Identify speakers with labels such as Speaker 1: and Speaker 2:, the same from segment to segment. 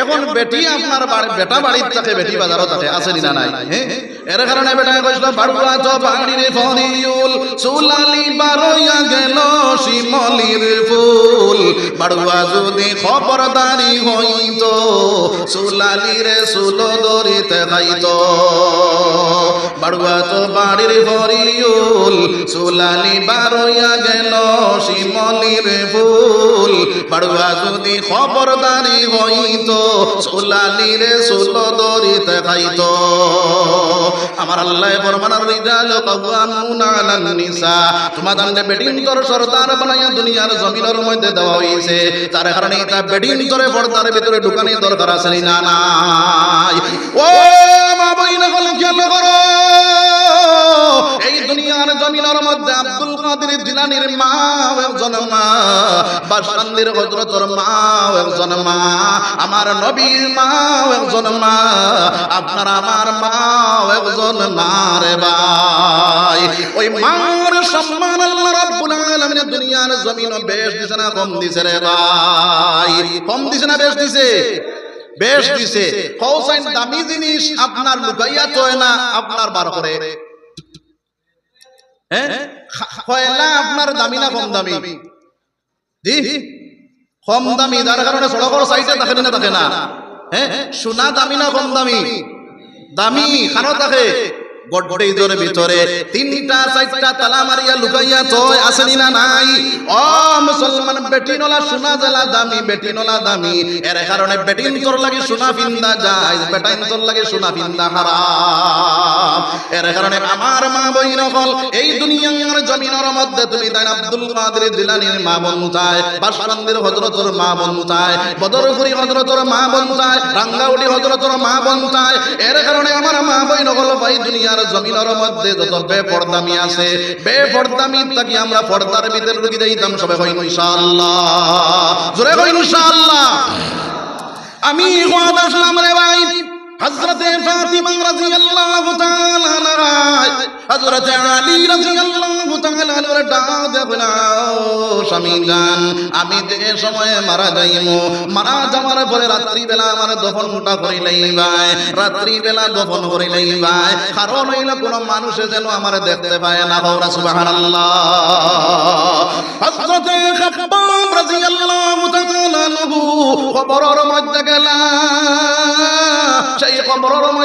Speaker 1: এখন বেটি আপনার বাড়ি বেটা বাড়ির থাকে বেটি বাজারও থাকে আছে না নাই। হ্যাঁ? এর কারণে বেটা কইছিল বাড়ুয়া তো বাড়ির ফরিউল সুলালি বারইয়া গেল শিমলির ফুল। বাড়ুয়া যদি খবরদারি হইত সুলালির সুল দরিতে খাইতো বাড়ুয়া তো বাড়ির ফরিউল সুলালি বারইয়া গেল শিমলির ফুল। বাড়ুয়া যদি খবরদারি হইত সুলালির সুল দরিতে খাইতো আমার আল্লাহ ফরমানার রিজাল কাওয়ামুন আলান নিসা। তোমাদের বেডিং তোর সরদার বানাইয়া দুনিয়ার জমিনের মধ্যে দেওয়া হইছে। তার কারণে এটা বেডিং তোরে পর্দার ভিতরে ঢুকানি দরকার আছে না নাই? ও মা বইনা হল খেয়াল করো? কাদের জিলানির মা একজন মা হজরতর মা একজন মা, আমার নবীর মা একজন মা, আপনার আমার মা একজন মা রে ভাই। ওই মার সম্মান আল্লাহ রাব্বুল আলামিন দুনিয়ার বেশ দিছে না, কম দিছে রে ভাই। কম দিছে না, বেশ দিছে? বেশ দিছে। কৌসাইন দামি জিনিস আপনার লুকাইয়া তো না, আপনার বার করে। হ্যাঁ? কয়লা আপনার দামি না কম দামি? জি কম দামি যার কারণে সড়কের সাইডে থাকে না থাকে না। হ্যাঁ? সোনা দামি না কম দামি দামি? খানো থাকে গড্ডেইজোর ভিতরে, তিনটা, চারটা তালা মারিয়া লুকাইয়া তয় আসেনি না নাই? ও মুসলমান বেটিনলা সোনা জেলা দামি, বেটিনলা দামি। এর কারণে বেটিন তোর লাগে সোনা ফিন্দা যায়, বেটাইন তোর লাগে সোনা ফিন্দা হারাম। এর কারণে আমার মা বই নকল এই দুনিয়ার জমিনের মধ্যে তুমি তাই আব্দুল কাদের জিলানির মা বন্ধায় বাসকান্দির হজরতর মা বন্ধায় বদরপুরি হজরতর মা বন্ধায় রাঙ্গাউটি হজরতর মা বন্ধায় এর কারণে আমার মা বই নকল ভাই দুনিয়ার জমিনের মধ্যে যত বেপরদামি আছে, বেপরদামি তাকে আমরা পর্দার ভিতরে ঢুকে দিতাম, সবে কই ইনশাআল্লাহ। জোরে কই ইনশাআল্লাহ। আমি ওয়াদা সালাম রে ভাই, হযরতে ফাতিমা রাদিয়াল্লাহু তাআলা হযরতে আলী রাদিয়াল্লাহু তাআলা আনহা ডাক দেখুন স্বামী জান, আমি যে সময়ে মারা যাইমু, মারা যাওয়ার পরে রাত্রি বেলা আমার দফনটা করিলেই ভাই রাত্রি বেলা দফন করিলেই ভাই, কারণ হইল কোন মানুষে যেন আমার দেখতে পায় না গেলা সেই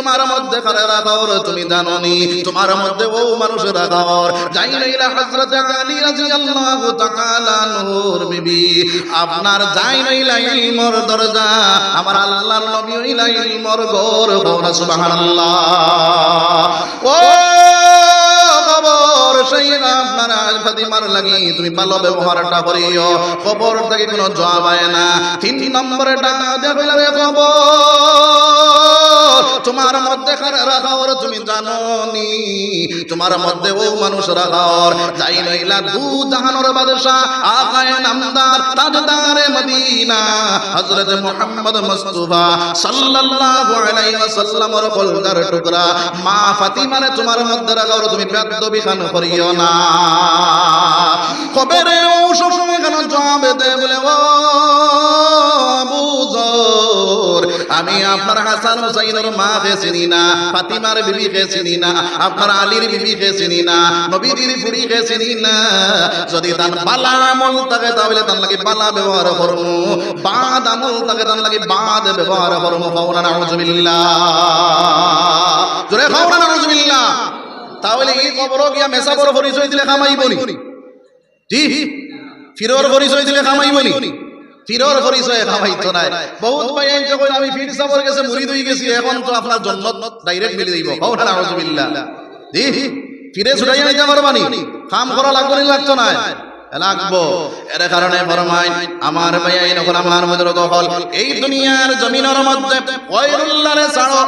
Speaker 1: তোমার মধ্যে কারে রাখাওর তুমি জাননি। তোমার মধ্যে ও মানুষ রাখাওর যাই নইলা হযরত আলী রাদিয়াল্লাহু তাআলা নূর বিবি। আপনার যাই নইলা ইলমর দরজা, আমার আল্লাহর নবী হইলা ইলমর ঘর ঘর সুবহানাল্লাহ। ও খবর খবর থেকে কোনো জবাব না। তিন নম্বরে দেখো খবর তোমার মধ্যে তুমি জানো নি তোমার মধ্যে ও মানুষ রাখাওর যাই নইলা দু জাহানোর বাদশাহ আকায়ে নামদার, তাজদারে মদিনা। হযরত মুহাম্মদ মুস্তাফা সাল্লাল্লাহু আলাইহি ওয়াসাল্লামের কলজার টুকরা। মা ফাতিমারে তোমার মধ্যে রাখাওর তুমি বেদবি খান করিও না। কবে আমি আপনার হাসান হুসাইনের মা কে চিনি না, ফাতিমার বিবি কে চিনি না, আপনার আলীর বিবি কে চিনি না, নবীজির ফুড়ি কে চিনি না। যদি তার বালা আমল থাকে তাহলে তার লাগে বালা ব্যবহার করব। বাদ আমল থাকে তার লাগে বাদ ব্যবহার করব। খাওনা নাউজুবিল্লাহ। জোরে খাওনা নাউজুবিল্লাহ। তাহলে এই খবর গিয়া মেসা বড় পরিচয় দিলে কামাইবনি জি ফিরোর পরিচয় দিলে কামাইবনি ফিরোর পরিচয়ে কামাইতো নাই। বহুত ভাই আইন যখন আমি ফিট সাবর গেছে, মুড়ি দই গেছি, এখন তো আপনার জন্য ডাইরেক্ট মিলে দিব। কওনা নাউজুবিল্লাহ। দি ফিরে ছুটাই আইতে পারবানি, কাম করা লাগবে, লাগতো না লাগবো। এর কারণে ফরমাই আমার এই দুনিয়ার জমিনের মধ্যে ওয়াইরুল্লাহরে ছাড়ো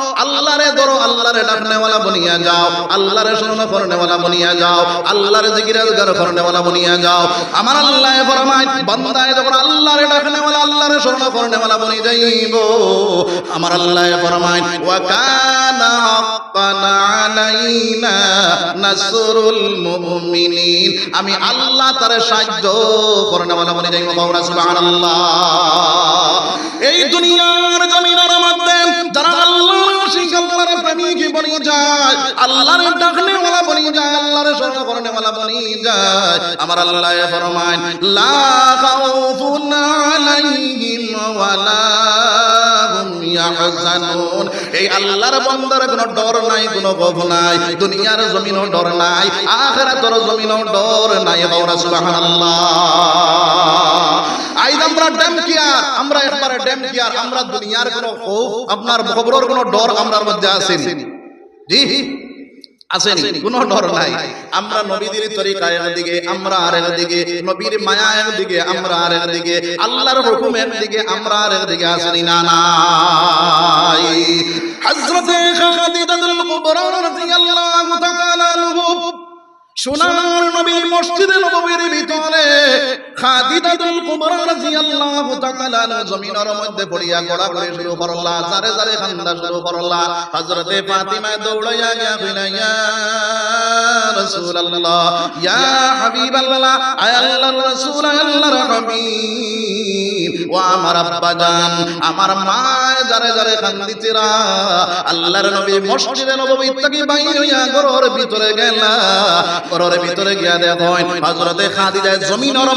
Speaker 1: বনিয়া যাও, আল্লাহরে স্মরণ করনেওয়ালা বনিয়া যাও, আল্লাহরে জিকির আজগার করনেওয়ালা বনিয়া যাও। আমার আল্লাহ ফরমাই বান্দায় যখন আল্লাহরে ডাকনেওয়ালা, আল্লাহরে স্মরণ বনি যাইব। আমার আল্লাহ ফরমাই ওয়া কানা হাক্কান আলাইনা নাসরুল আমি আল্লাহ তারে সাহায্য করনেওয়ালা বনি যাইব বাউরা সুবহানাল্লাহ। এই দুনিয়ার জমিনের মধ্যে যারা আল্লাহর আশিক আল্লাহর প্রেমিক বনি যায়, আল্লাহর ডাকনেওয়ালা বনি যায়, আল্লাহর স্মরণ করনেওয়ালা বনি যায়। আমার আল্লাহ ফরমান লা খাউফুন ওয়ালা ইয়াহজানুন এই আল্লাহর বান্দার কোনো ডর নাই, কোনো গভ নাই। দুনিয়ার জমিনও ডর নাই, আখিরাতের জমিনও ডর নাই বাউরা সুবহানাল্লাহ। আইজ আমরা ড্যাম আমরা একবারে ড্যাম কিয়ার, আমরা দুনিয়ার কোনো খৌফ আপনার খবরের কোনো ডর আমরার মধ্যে আসেনি। জি? আসেনি কোনো ডর নাই। আমরা নবীদের তরিকা একদিকে আমরা আর একদিকে নবীর মায়া দিকে আমরা আর একদিকে আল্লাহর হুকুম একদিকে আমরা আর একদিকে আসেনি না নাই হযরতে খাদিজাতুল কুবরা রাদিয়াল্লাহু তাআলা আনহু সোনার নবীর মসজিদে নববীর ভিতরে খাদিজাতুল কুবরা রাদিয়াল্লাহু তাআলা জমিনের মধ্যে পড়িয়া গড়া করে শুরু করলা জারে জারে খান্দা শুরু করলা। হযরতে ফাতিমা দৌড়াইয়া গিয়া কইলা, ইয়া রাসূলুল্লাহ, ইয়া হাবিবাল্লাহ আয় আল্লাহর রাসূল, আল্লাহর ও আমার আব্বা জান, আমার মা জারে জারে কান্দিতেরা আল্লাহর নবী মসজিদে নববী থেকে বাইর হইয়া ঘরের ভিতরে গেলা। ঘরের ভিতরে গিয়া দেখো হযরতে খাদিজা জমিনের